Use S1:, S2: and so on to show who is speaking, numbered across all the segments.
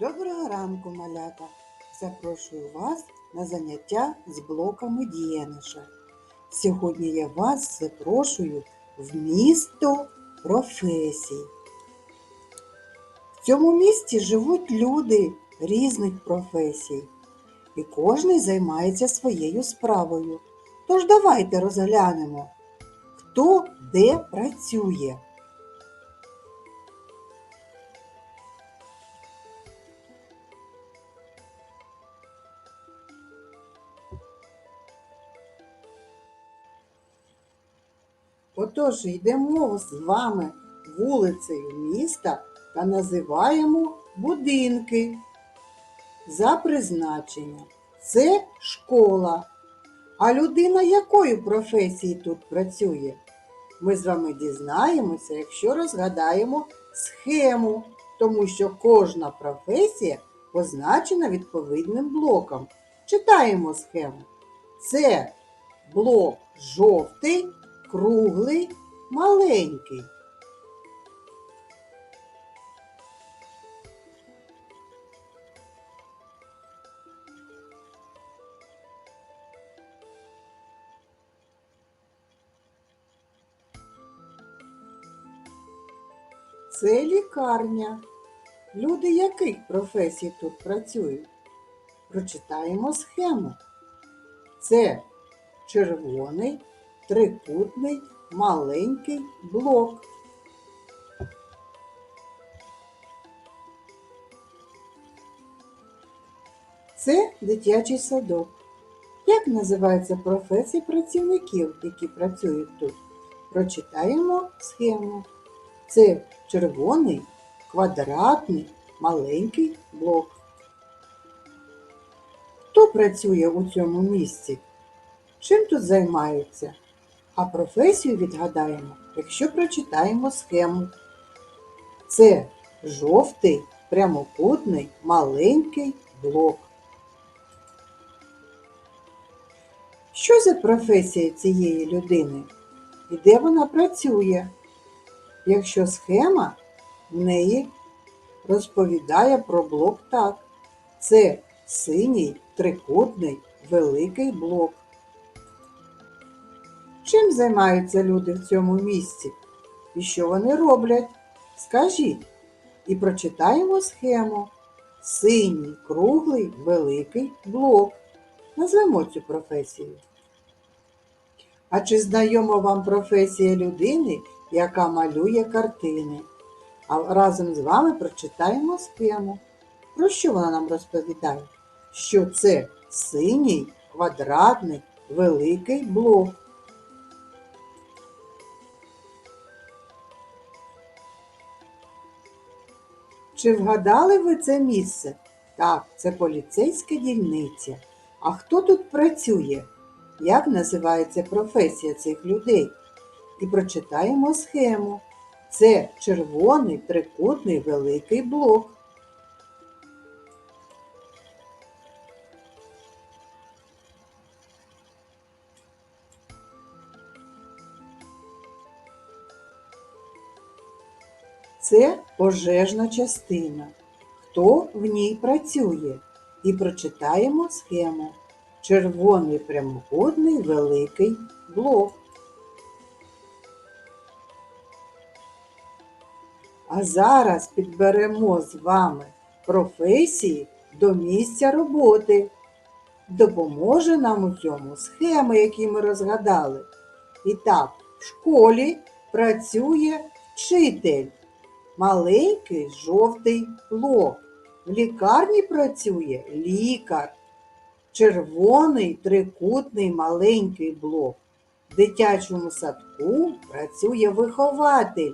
S1: Доброго ранку, малята! Запрошую вас на заняття з блоками дієниша. Сьогодні я вас запрошую в місто професій. В цьому місті живуть люди різних професій, і кожен займається своєю справою. Тож давайте розглянемо, хто де працює. Отож, йдемо з вами вулицею міста та називаємо будинки. За призначенням це школа. А людина якої професії тут працює? Ми з вами дізнаємося, якщо розгадаємо схему, тому що кожна професія позначена відповідним блоком. Читаємо схему. Це блок жовтий, круглий, маленький. Це лікарня. Люди яких професій тут працюють? Прочитаємо схему. Це червоний, трикутний, маленький блок. Це дитячий садок. Як називається професія працівників, які працюють тут? Прочитаємо схему. Це червоний, квадратний, маленький блок. Хто працює у цьому місці? Чим тут займаються? А професію відгадаємо, якщо прочитаємо схему. Це жовтий, прямокутний, маленький блок. Що за професія цієї людини? І де вона працює? Якщо схема в неї розповідає про блок так. Це синій трикутний великий блок. Чим займаються люди в цьому місці? І що вони роблять? Скажіть. І прочитаємо схему. Синій круглий великий блок. Назвемо цю професію. А чи знайома вам професія людини, яка малює картини? А разом з вами прочитаємо схему. Про що вона нам розповідає? Що це синій квадратний великий блок. Чи вгадали ви це місце? Так, це поліцейська дільниця. А хто тут працює? Як називається професія цих людей? І прочитаємо схему. Це червоний трикутний великий блок. Це пожежна частина. Хто в ній працює? І прочитаємо схему. Червоний прямокутний великий блок. А зараз підберемо з вами професії до місця роботи. Допоможе нам у цьому схеми, які ми розгадали. І так, в школі працює вчитель. Маленький жовтий блок. В лікарні працює лікар. Червоний трикутний маленький блок. В дитячому садку працює вихователь.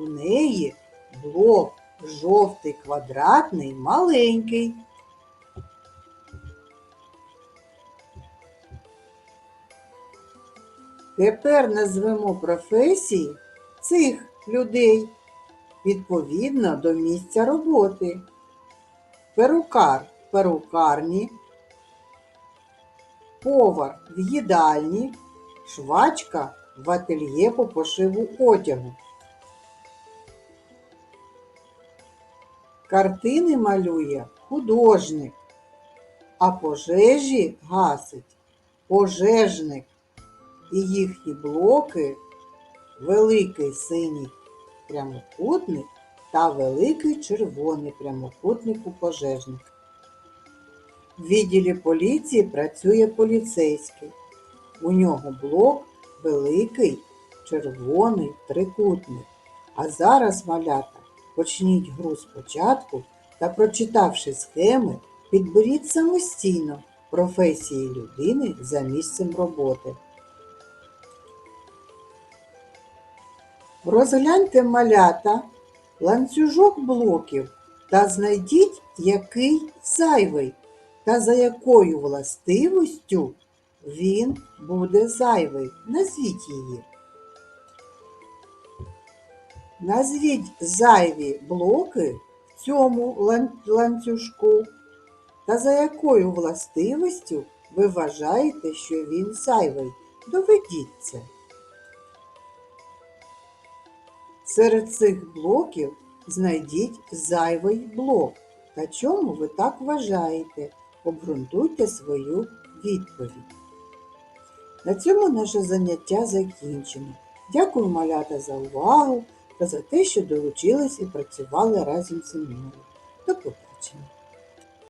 S1: У неї блок жовтий квадратний маленький. Тепер назвемо професії цих людей відповідно до місця роботи. Перукар в перукарні, повар в їдальні, швачка в ательє по пошиву одягу. Картини малює художник, а пожежі гасить пожежник. І їхні блоки великий синій прямокутник та великий червоний прямокутник у пожежник. В відділі поліції працює поліцейський. У нього блок великий червоний трикутник. А зараз, малята, почніть гру спочатку та, прочитавши схеми, підберіть самостійно професії людини за місцем роботи. Розгляньте малята ланцюжок блоків та знайдіть, який зайвий та за якою властивістю він буде зайвий. Назвіть її. Назвіть зайві блоки в цьому ланцюжку та за якою властивістю ви вважаєте, що він зайвий. Доведіть це. Серед цих блоків знайдіть зайвий блок. Та чому ви так вважаєте? Обґрунтуйте свою відповідь. На цьому наше заняття закінчено. Дякую, малята, за увагу та за те, що долучились і працювали разом зі мною. До побачення!